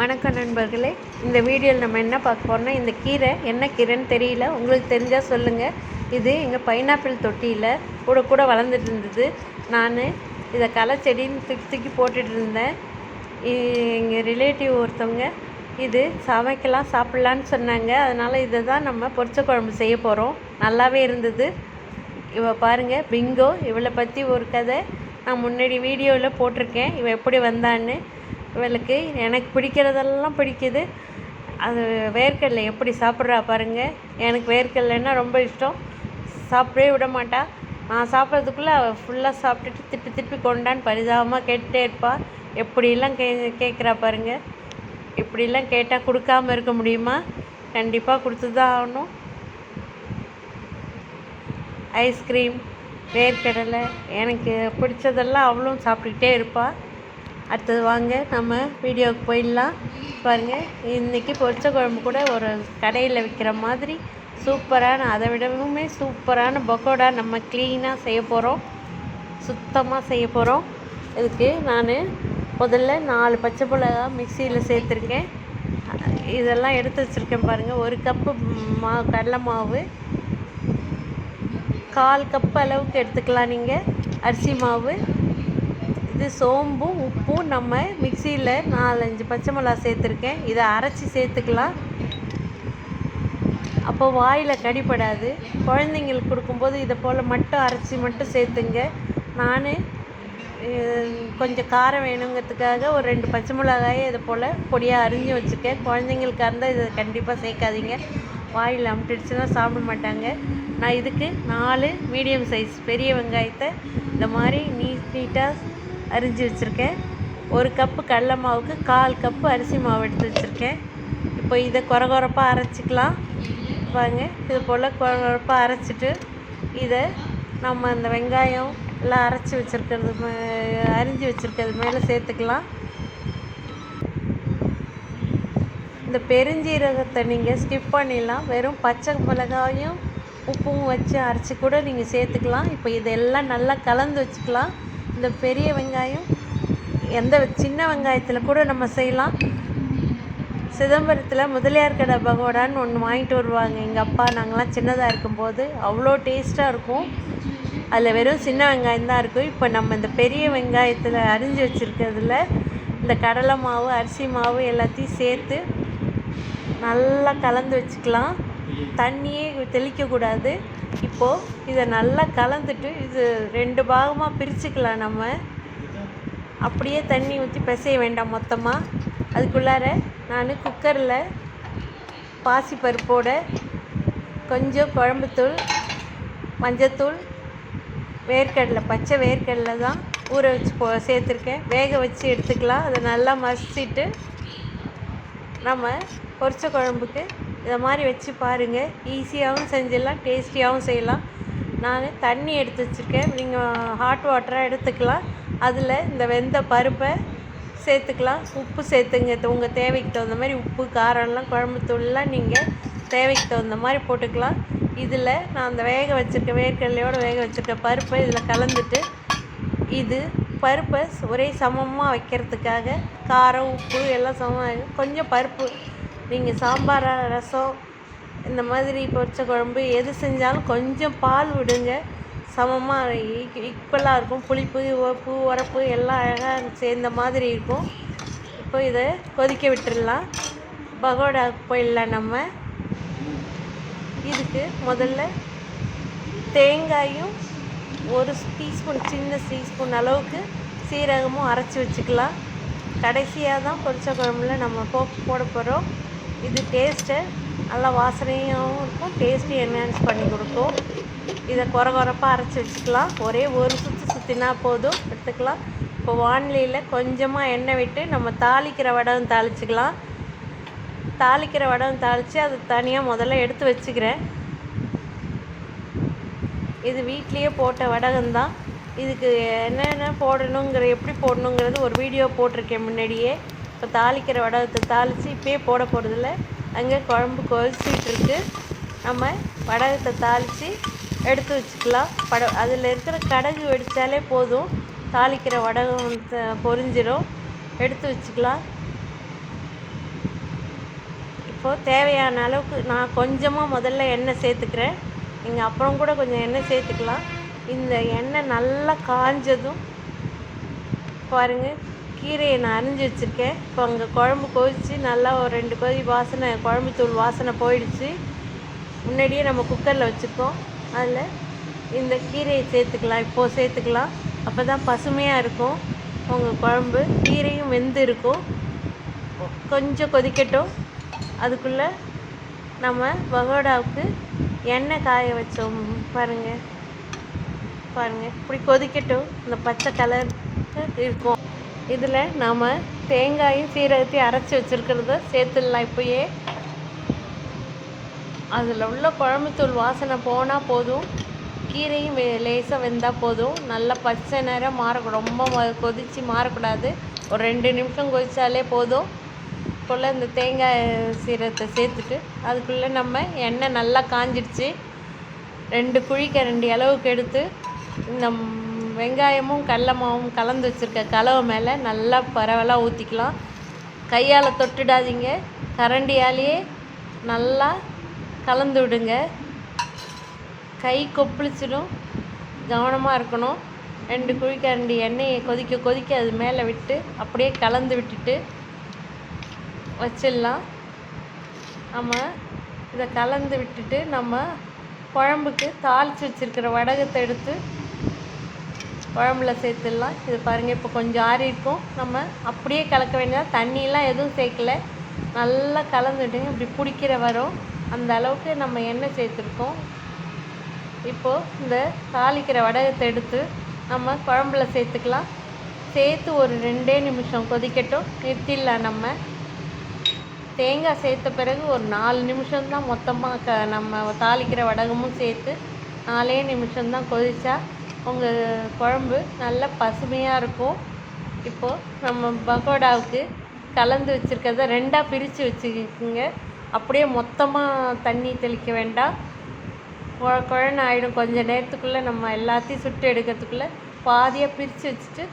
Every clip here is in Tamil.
வணக்கம் நண்பர்களே. இந்த வீடியோவில் நம்ம என்ன பார்க்க போகிறோம்னா இந்த கீரை என்ன கீரைன்னு தெரியல. உங்களுக்கு தெரிஞ்சால் சொல்லுங்கள் இது எங்கள் பைனாப்பிள் தொட்டியில் கூட கூட வளர்ந்துட்டு இருந்தது. நான் இதை களை செடின்னு தூக்கி தூக்கி போட்டுட்டு இருந்தேன். எங்கள் ரிலேட்டிவ் ஒருத்தவங்க இது சமைக்கலாம் சாப்பிட்லான்னு சொன்னாங்க. அதனால் இதை தான் நம்ம பொரிச்ச குழம்பு செய்ய போகிறோம் நல்லாவே இருந்தது. இவ பாருங்கள் பிங்கோ இவளை பற்றி ஒரு கதை நான் முன்னாடி வீடியோவில் போட்டிருக்கேன். இவள் எப்படி வந்தான்னு. இவளுக்கு எனக்கு பிடிக்கிறதெல்லாம் பிடிக்குது. அது வேர்க்கடலை எப்படி சாப்பிட்றா பாருங்கள் எனக்கு வேர்க்கடலைன்னா ரொம்ப இஷ்டம். சாப்பிடவே விட மாட்டா. நான் சாப்பிட்றதுக்குள்ளே அவள் ஃபுல்லாக சாப்பிட்டுட்டு திருப்பி திருப்பி கொண்டான்னு பரிதாபமாக கேட்டுட்டே இருப்பாள் எப்படிலாம் கே கேட்குறா பாருங்கள் இப்படிலாம் கேட்டால் கொடுக்காம இருக்க முடியுமா? கண்டிப்பாக கொடுத்து தான் ஆகணும். ஐஸ்கிரீம் வேர்க்கடலை எனக்கு பிடிச்சதெல்லாம் அவளும் சாப்பிட்டுக்கிட்டே இருப்பாள் அடுத்தது வாங்க நம்ம வீடியோவுக்கு போயிடலாம். பாருங்கள் இன்றைக்கி பொரிச்ச குழம்பு கூட ஒரு கடையில் விற்கிற மாதிரி சூப்பரான அதை விடவுமே சூப்பரான பக்கோடா நம்ம க்ளீனாக செய்ய போகிறோம் சுத்தமாக செய்ய போகிறோம் இதுக்கு நான் முதல்ல நாலு பச்சை மிளகா மிக்சியில் சேர்த்துருக்கேன். இதெல்லாம் எடுத்து வச்சுருக்கேன் பாருங்கள் ஒரு கப்பு மா கடலை மாவு. கால் கப் அளவுக்கு எடுத்துக்கலாம் நீங்கள் அரிசி மாவு. இது சோம்பும் உப்பும் நம்ம மிக்சியில் நாலஞ்சு பச்சை மிளகா சேர்த்துருக்கேன். இதை அரைச்சி சேர்த்துக்கலாம். அப்போ வாயில் கடிப்படாது குழந்தைங்களுக்கு கொடுக்கும்போது இதை போல் மட்டும் அரைச்சி மட்டும் சேர்த்துங்க. நான் கொஞ்சம் காரம் வேணுங்கிறதுக்காக ஒரு ரெண்டு பச்சை மிளகாயை இதை போல் பொடியாக அரிஞ்சு வச்சுருக்கேன். குழந்தைங்களுக்காக இருந்தால் இதை கண்டிப்பாக சேர்க்காதீங்க. வாயில் அமுட்டிடுச்சுன்னா சாப்பிட மாட்டாங்க. நான் இதுக்கு நாலு மீடியம் சைஸ் பெரிய வெங்காயத்தை இந்த மாதிரி நீட் நீட்டாக அரிஞ்சு வச்சுருக்கேன். ஒரு கப்பு கடல மாவுக்கு கால் கப்பு அரிசி மாவு எடுத்து வச்சுருக்கேன். இப்போ இதை குறகுறப்பாக அரைச்சிக்கலாம். வாங்க இது போல் குறகுறப்பாக அரைச்சிட்டு இதை நம்ம அந்த வெங்காயம் எல்லாம் அரைச்சி வச்சுருக்கிறது அரிஞ்சு வச்சுருக்கிறது மேலே சேர்த்துக்கலாம். இந்த பெருஞ்சீரகத்தை நீங்கள் ஸ்கிப் பண்ணிடலாம். வெறும் பச்சை மிளகாயும் உப்பும் வச்சு அரைச்சி கூட நீங்கள் சேர்த்துக்கலாம். இப்போ இதெல்லாம் நல்லா கலந்து வச்சுக்கலாம். இந்த பெரிய வெங்காயம் எந்த சின்ன வெங்காயத்தில் கூட நம்ம செய்யலாம். சிதம்பரத்தில் முதலியார் கடை பகோடான்னு ஒன்று வாங்கிட்டு வருவாங்க. எங்கள் அப்பா நாங்களாம் சின்னதாக இருக்கும்போது அவ்வளோ டேஸ்ட்டாக இருக்கும். அதில் வெறும் சின்ன வெங்காயம் தான் இருக்கும். இப்போ நம்ம இந்த பெரிய வெங்காயத்தில் அரிஞ்சு வச்சுருக்கிறதுல இந்த கடலை மாவு அரிசி மாவு எல்லாத்தையும் சேர்த்து நல்லா கலந்து வச்சுக்கலாம். தண்ணியே தெளிக்கக்கூடாது. இப்போது இதை நல்லா கலந்துட்டு இது ரெண்டு பாகமாக பிரிச்சுக்கலாம் நம்ம. அப்படியே தண்ணி ஊற்றி பிசைய வேண்டாம் மொத்தமாக அதுக்குள்ளார நான் குக்கரில் பாசிப்பருப்போட கொஞ்சம் குழம்புத்தூள் மஞ்சத்தூள் வேர்க்கடலை பச்சை வேர்க்கடலை தான் ஊற வச்சு போ சேர்த்துருக்கேன். வேக வச்சு எடுத்துக்கலாம். அதை நல்லா மசிச்சுட்டு நம்ம பொரிச்ச குழம்புக்கு இதை மாதிரி வச்சு பாருங்கள் ஈஸியாகவும் செஞ்சிடலாம் டேஸ்டியாகவும் செய்யலாம். நான் தண்ணி எடுத்து வச்சுருக்கேன். நீங்கள் ஹாட் வாட்டராக எடுத்துக்கலாம். அதில் இந்த வெந்த பருப்பை சேர்த்துக்கலாம். உப்பு சேர்த்துங்க. உங்கள் தேவைக்கு தகுந்த மாதிரி உப்பு காரம்லாம் குழம்பு தூள்லாம் நீங்கள் தேவைக்கு தகுந்த மாதிரி போட்டுக்கலாம். இதில் நான் அந்த வேக வச்சுருக்க வேர்க்கடலையோடு வேக வச்சுருக்க பருப்பை இதில் கலந்துட்டு இது பருப்பை ஒரே சமமாக வைக்கிறதுக்காக காரம் உப்பு எல்லாம் சமமாக கொஞ்சம் பருப்பு நீங்கள் சாம்பார் ரசம் இந்த மாதிரி பொரிச்ச குழம்பு எது செஞ்சாலும் கொஞ்சம் பால் விடுங்க. சமமாக ஈக்குவலாக இருக்கும். புளிப்பு உப்பு உரப்பு எல்லாம் அழகாக சேர்ந்த மாதிரி இருக்கும். இப்போ இதை கொதிக்க விட்டுடலாம். பகோடா போயிடலாம் நம்ம. இதுக்கு முதல்ல தேங்காயும் ஒரு டீஸ்பூன் சின்ன டீஸ்பூன் அளவுக்கு சீரகமும் அரைச்சி வச்சுக்கலாம். கடைசியாக தான் பொரிச்ச குழம்புல நம்ம போ போட போகிறோம் இது டேஸ்ட்டு நல்லா வாசனையாகவும் இருக்கும் டேஸ்ட்டும் என்ஹான்ஸ் பண்ணி கொடுக்கும். இதை குறை குறைப்பாக அரைச்சி வச்சுக்கலாம். ஒரே ஒரு சுற்று சுற்றினா போதும் எடுத்துக்கலாம். இப்போ வானிலையில் கொஞ்சமாக எண்ணெய் விட்டு நம்ம தாளிக்கிற வடம் தாளிச்சிக்கலாம். தாளிக்கிற வடம் தாளித்து அது தனியாக முதல்ல எடுத்து வச்சுக்கிறேன். இது வீட்லேயே போட்ட வடகம் தான். இதுக்கு என்னென்ன போடணுங்கிற எப்படி போடணுங்கிறது ஒரு வீடியோ போட்டிருக்கேன் முன்னாடியே. இப்போ தாளிக்கிற வடகத்தை தாளித்து இப்போயே போட போகிறதில்ல அங்கே குழம்பு கொதிச்சிட்டு இருக்கு நம்ம வடகத்தை தாளித்து எடுத்து வச்சுக்கலாம். பட அதில் இருக்கிற கடகு வெடித்தாலே போதும். தாளிக்கிற வடகம் பொரிஞ்சிடும் எடுத்து வச்சுக்கலாம். இப்போது தேவையான அளவுக்கு நான் கொஞ்சமாக முதல்ல எண்ணெய் சேர்த்துக்கிறேன். நீங்கள் அப்புறம் கூட கொஞ்சம் எண்ணெய் சேர்த்துக்கலாம். இந்த எண்ணெய் நல்லா காஞ்சதும் பாருங்கள் கீரையை நான் அரிஞ்சு வச்சுருக்கேன். இப்போ அங்கே குழம்பு கொதிச்சு நல்லா ஒரு ரெண்டு கொதி வாசனை குழம்பு தூள் வாசனை போயிடுச்சு. முன்னாடியே நம்ம குக்கரில் வச்சுருக்கோம் அதில் இந்த கீரையை சேர்த்துக்கலாம். இப்போது சேர்த்துக்கலாம். அப்போ தான் பசுமையாக இருக்கும் உங்கள் குழம்பு. கீரையும் வெந்து இருக்கும். கொஞ்சம் கொதிக்கட்டும். அதுக்குள்ளே நம்ம பகோடாவுக்கு எண்ணெய் காய வச்சோம் பாருங்கள் பாருங்கள் இப்படி கொதிக்கட்டும். இந்த பச்சை கலர் இருக்கும். இதில் நாம் தேங்காயும் சீரகத்தையும் அரைச்சி வச்சுருக்கிறத சேர்த்துடலாம் இப்போயே. அதில் உள்ள குழம்புத்தூள் வாசனை போனால் போதும். கீரையும் வே லேசாக வெந்தால் போதும். நல்லா பச்சை நேரம் மாறக்கூடாது ரொம்ப கொதித்து மாறக்கூடாது. ஒரு ரெண்டு நிமிஷம் கொதித்தாலே போதும். போல் இந்த தேங்காய் சீரகத்தை சேர்த்துட்டு அதுக்குள்ளே நம்ம எண்ணெய் நல்லா காஞ்சிடுச்சு. ரெண்டு குழிக்கரண்டி அளவுக்கு எடுத்து இந்த வெங்காயமும் கடல மாவும் கலந்து வச்சுருக்க கலவை மேலே நல்லா பரவலாக ஊற்றிக்கலாம் கையால் தொட்டுடாதீங்க. கரண்டியாலேயே நல்லா கலந்து விடுங்க. கை கொப்பளிச்சிடும். கவனமாக இருக்கணும். ரெண்டு குழிக்கரண்டி எண்ணெயை கொதிக்க கொதிக்க அது மேலே விட்டு அப்படியே கலந்து விட்டுட்டு வச்சிடலாம். நம்ம இதை கலந்து விட்டுட்டு நம்ம குழம்புக்கு தாளித்து வச்சுருக்கிற வடகத்தை எடுத்து குழம்புல சேர்த்துடலாம். இது பாருங்கள் இப்போ கொஞ்சம் ஆறி இருக்கும். நம்ம அப்படியே கலக்க வேண்டியதாக தண்ணியெலாம் எதுவும் சேர்க்கல. நல்லா கலந்துட்டுங்க இப்படி பிடிக்கிற வரும். அந்த அளவுக்கு நம்ம எண்ணெய் சேர்த்துருக்கோம். இப்போது இந்த தாளிக்கிற வடகத்தை எடுத்து நம்ம குழம்புல சேர்த்துக்கலாம். சேர்த்து ஒரு ரெண்டே நிமிஷம் கொதிக்கட்டும். நிறுத்திடலாம் நம்ம. தேங்காய் சேர்த்த பிறகு ஒரு நாலு நிமிஷம்தான் மொத்தமாக க நம்ம தாளிக்கிற வடகமும் சேர்த்து நாலே நிமிஷம்தான் கொதிச்சா உங்கள் குழம்பு நல்ல பசுமையாக இருக்கும். இப்போது நம்ம பகோடாவுக்கு கலந்து வச்சுருக்கிறத ரெண்டாக பிரித்து வச்சுக்கோங்க. அப்படியே மொத்தமாக தண்ணி தெளிக்க வேண்டாம். குழ குழன்னு ஆகிடும் கொஞ்சம் நேரத்துக்குள்ளே நம்ம எல்லாத்தையும் சுட்டு எடுக்கிறதுக்குள்ளே பாதியாக பிரித்து வச்சுட்டு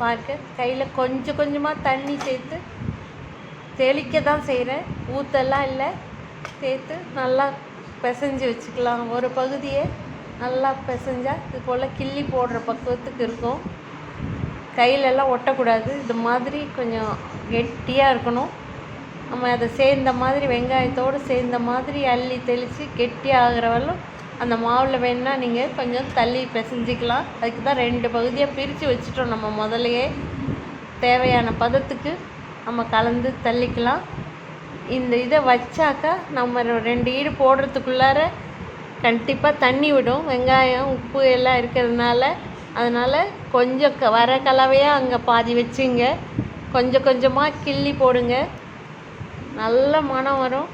பார்க்க கையில் கொஞ்சம் கொஞ்சமாக தண்ணி சேர்த்து தெளிக்க தான் செய்கிறேன் ஊற்றெல்லாம் இல்லை. சேர்த்து நல்லா பிசைஞ்சு வச்சுக்கலாம். ஒரு பகுதியை நல்லா பிசைஞ்சால் இது போல் கிள்ளி போடுற பக்குவத்துக்கு இருக்கும். கையிலெல்லாம் ஒட்டக்கூடாது. இது மாதிரி கொஞ்சம் கெட்டியாக இருக்கணும். நம்ம அதை சேர்ந்த மாதிரி வெங்காயத்தோடு சேர்ந்த மாதிரி அள்ளி தெளித்து கெட்டியாக ஆகிற அந்த மாவில் வேணால் நீங்கள் கொஞ்சம் தள்ளி பிசைஞ்சிக்கலாம். அதுக்கு தான் ரெண்டு பகுதியாக பிரித்து வச்சுட்டோம் நம்ம முதலையே தேவையான பதத்துக்கு நம்ம கலந்து தள்ளிக்கலாம். இந்த இதை வச்சாக்கா நம்ம ரெண்டு ஈடு போடுறதுக்குள்ளார கண்டிப்பாக தண்ணி விடும். வெங்காயம் உப்பு எல்லாம் இருக்கிறதுனால. அதனால் கொஞ்சம் க வர கலவையாக அங்கே பாதி வச்சுங்க. கொஞ்சம் கொஞ்சமாக கிள்ளி போடுங்க. நல்ல மனம் வரும்.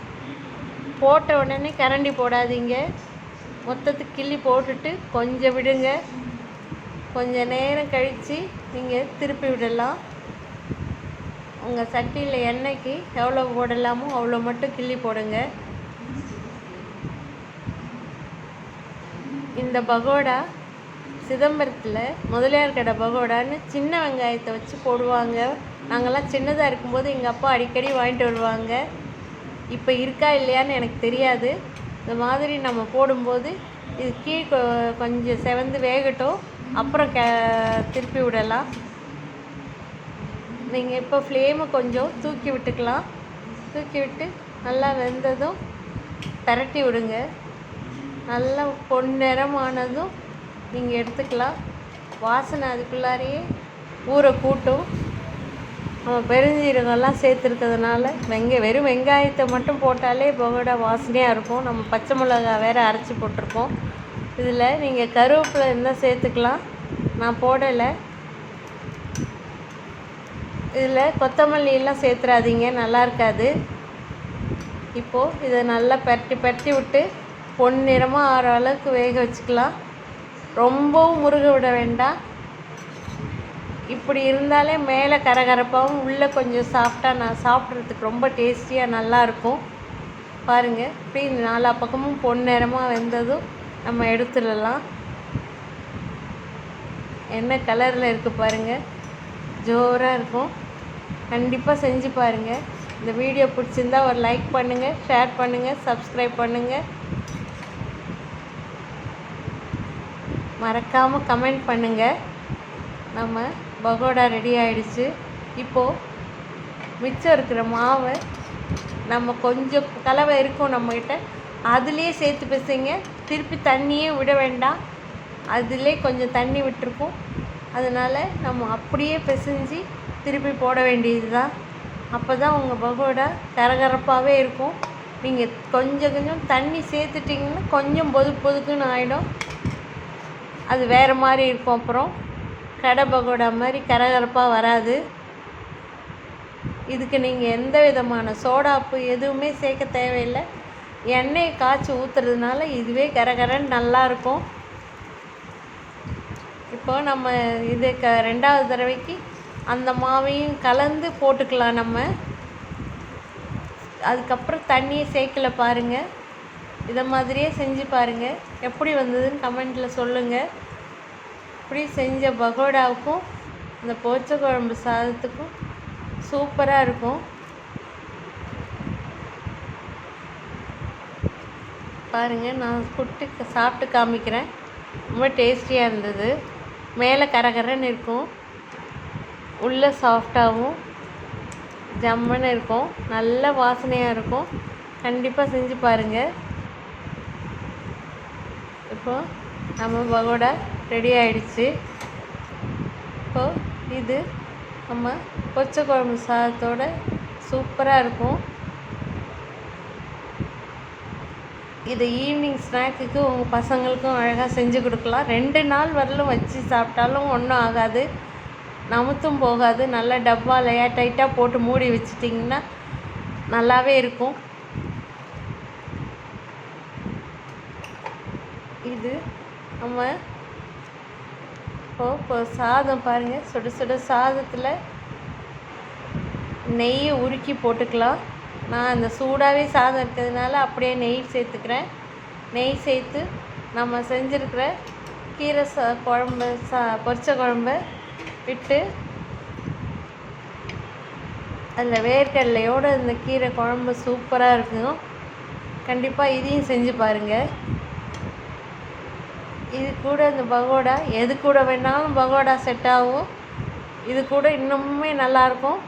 போட்ட உடனே கரண்டி போடாதீங்க. மொத்தத்துக்கு கிள்ளி போட்டுட்டு கொஞ்சம் விடுங்க. கொஞ்ச நேரம் கழித்து நீங்கள் திருப்பி விடலாம். உங்கள் சட்டியில் எண்ணெய்க்கு எவ்வளோ போடலாமோ அவ்வளோ மட்டும் கிள்ளி போடுங்க. இந்த பகோடா சிதம்பரத்தில் முதலியார் கடை பகோடான்னு சின்ன வெங்காயத்தை வச்சு போடுவாங்க. நாங்கள்லாம் சின்னதாக இருக்கும்போது எங்கள் அப்பா அடிக்கடி வாங்கிட்டு வருவாங்க. இப்போ இருக்கா இல்லையான்னு எனக்கு தெரியாது. இந்த மாதிரி நம்ம போடும்போது இது கீழ் கொ- கொஞ்சம் செவந்து வேகட்டும். அப்புறம் கே திருப்பி விடலாம். நீங்கள் இப்போ ஃப்ளேமை கொஞ்சம் தூக்கி விட்டுக்கலாம். தூக்கி விட்டு நல்லா வெந்ததும் பரட்டி விடுங்க. நல்லா பொன்னிறமானதும் நீங்கள் எடுத்துக்கலாம். வாசனை அதுக்குள்ளாரையே ஊரை கூட்டும். நம்ம பெருஞ்சீரகம்லாம் சேர்த்துருக்கிறதுனால வெங்க வெறும் வெங்காயத்தை மட்டும் போட்டாலே பகோடா வாசனையாக இருக்கும். நம்ம பச்சை மிளகா வேறு அரைச்சி போட்டிருப்போம். இதில் நீங்கள் கருவேப்பிலை இருந்தால் சேர்த்துக்கலாம். நான் போடலை. இதில் கொத்தமல்லியெல்லாம் சேர்த்துறாதீங்க. நல்லா இருக்காது. இப்போது இதை நல்லா பரட்டி பரட்டி விட்டு பொன்னிறமாக ஆற அளவுக்கு வேக வச்சுக்கலாம். ரொம்பவும் முருக விட வேண்டாம். இப்படி இருந்தாலே மேலே கரகரப்பாகவும் உள்ளே கொஞ்சம் சாஃப்டாக நான் சாப்பிட்றதுக்கு ரொம்ப டேஸ்டியாக நல்லாயிருக்கும் பாருங்கள் இப்படி நாலா பக்கமும் பொன்னிறமாக வெந்ததும் நம்ம எடுத்துடலாம். என்ன கலரில் இருக்குது பாருங்கள் ஜோராக இருக்கும். கண்டிப்பாக செஞ்சு பாருங்கள் இந்த வீடியோ பிடிச்சிருந்தா ஒரு லைக் பண்ணுங்கள் ஷேர் பண்ணுங்கள் சப்ஸ்கிரைப் பண்ணுங்கள் மறக்காமல் கமெண்ட் பண்ணுங்கள் நம்ம பகோடா ரெடி ஆயிடுச்சு. இப்போது மிச்சம் இருக்கிற மாவை நம்ம கொஞ்சம் கலவை இருக்கும் நம்மக்கிட்ட அதுலேயே சேர்த்து பிசைங்க. திருப்பி தண்ணியே விட வேண்டாம். அதிலே கொஞ்சம் தண்ணி விட்டுருக்கும். அதனால் நம்ம அப்படியே பிசைஞ்சு திருப்பி போட வேண்டியது தான் அப்போ தான் உங்கள் பகோடா கரகரப்பாகவே இருக்கும். நீங்கள் கொஞ்சம் கொஞ்சம் தண்ணி சேர்த்துட்டிங்கன்னா கொஞ்சம் பொது பொதுக்குன்னு ஆகிடும் அது வேறு மாதிரி இருக்கும். அப்புறம் கடை பகோடா மாதிரி கரகரப்பாக வராது. இதுக்கு நீங்கள் எந்த விதமான சோடாப்பு எதுவுமே சேர்க்க தேவையில்லை. எண்ணெயை காய்ச்சி ஊற்றுறதுனால இதுவே கரகரன்னு நல்லாயிருக்கும் இப்போ நம்ம இது க ரெண்டாவது தடவைக்கு அந்த மாவையும் கலந்து போட்டுக்கலாம் நம்ம. அதுக்கப்புறம் தண்ணியை சேர்க்கல பாருங்கள் இதை மாதிரியே செஞ்சு பாருங்கள் எப்படி வந்ததுன்னு கமெண்ட்டில் சொல்லுங்கள் இப்படி செஞ்ச பகோடாவுக்கும் இந்த போச்ச குழம்பு சாதத்துக்கும் சூப்பராக இருக்கும். பாருங்கள் நான் புட்டு சாப்பிட்டு காமிக்கிறேன். ரொம்ப டேஸ்டியாக இருந்தது. மேலே கரகரன்னு இருக்கும். உள்ளே சாஃப்டாகவும் ஜம்முன்னு இருக்கும். நல்ல வாசனையாக இருக்கும். கண்டிப்பாக செஞ்சு பாருங்கள் இப்போது நம்ம பகோடா ரெடி ஆயிடுச்சு. இப்போது இது நம்ம கொச்சை குழம்பு சாதத்தோட சூப்பராக இருக்கும். இது ஈவினிங் ஸ்நாக்குக்கு உங்கள் பசங்களுக்கும் அழகாக செஞ்சு கொடுக்கலாம். ரெண்டு நாள் வரலும் வச்சு சாப்பிட்டாலும் ஒன்றும் ஆகாது. நமுத்தும் போகாது. நல்லா டப்பாவில் டைட்டாக போட்டு மூடி வச்சிட்டிங்கன்னா நல்லாவே இருக்கும். இது. நம்ம இப்போ இப்போ சாதம் பாருங்கள் சுட சுட சாதத்தில் நெய்யை உருக்கி போட்டுக்கலாம். நான் அந்த சூடாகவே சாதம் இருக்கிறதுனால அப்படியே நெய் சேர்த்துக்கிறேன். நெய் சேர்த்து நம்ம செஞ்சுருக்கிற கீரை சா குழம்பு சா பொரிச்ச குழம்பு விட்டு அதில் வேர்க்கடலையோடு இந்த கீரை குழம்பு சூப்பராக இருக்கும். கண்டிப்பாக இதையும் செஞ்சு பாருங்கள் இது கூட இந்த பகோடா எது கூட வேணாலும் பகோடா செட் ஆகும். இது கூட இன்னுமே நல்லாயிருக்கும்.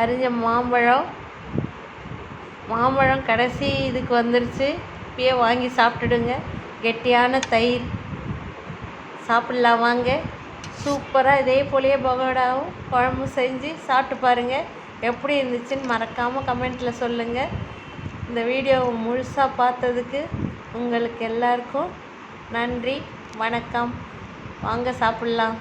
அரிஞ்ச மாம்பழம். மாம்பழம் கடைசி இதுக்கு வந்துருச்சு. இப்பயே வாங்கி சாப்பிட்டுடுங்க. கெட்டியான தயிர். சாப்பிட்லாம் வாங்க. சூப்பராக இதே போலயே பகோடாவும் குழம்பு செஞ்சு சாப்பிட்டு பாருங்கள் எப்படி இருந்துச்சுன்னு மறக்காமல் கமெண்ட்டில் சொல்லுங்கள் இந்த வீடியோவை முழுசாக பார்த்ததுக்கு உங்களுக்கு எல்லாருக்கும் நன்றி. வணக்கம். வாங்க சாப்பிட்லாம்.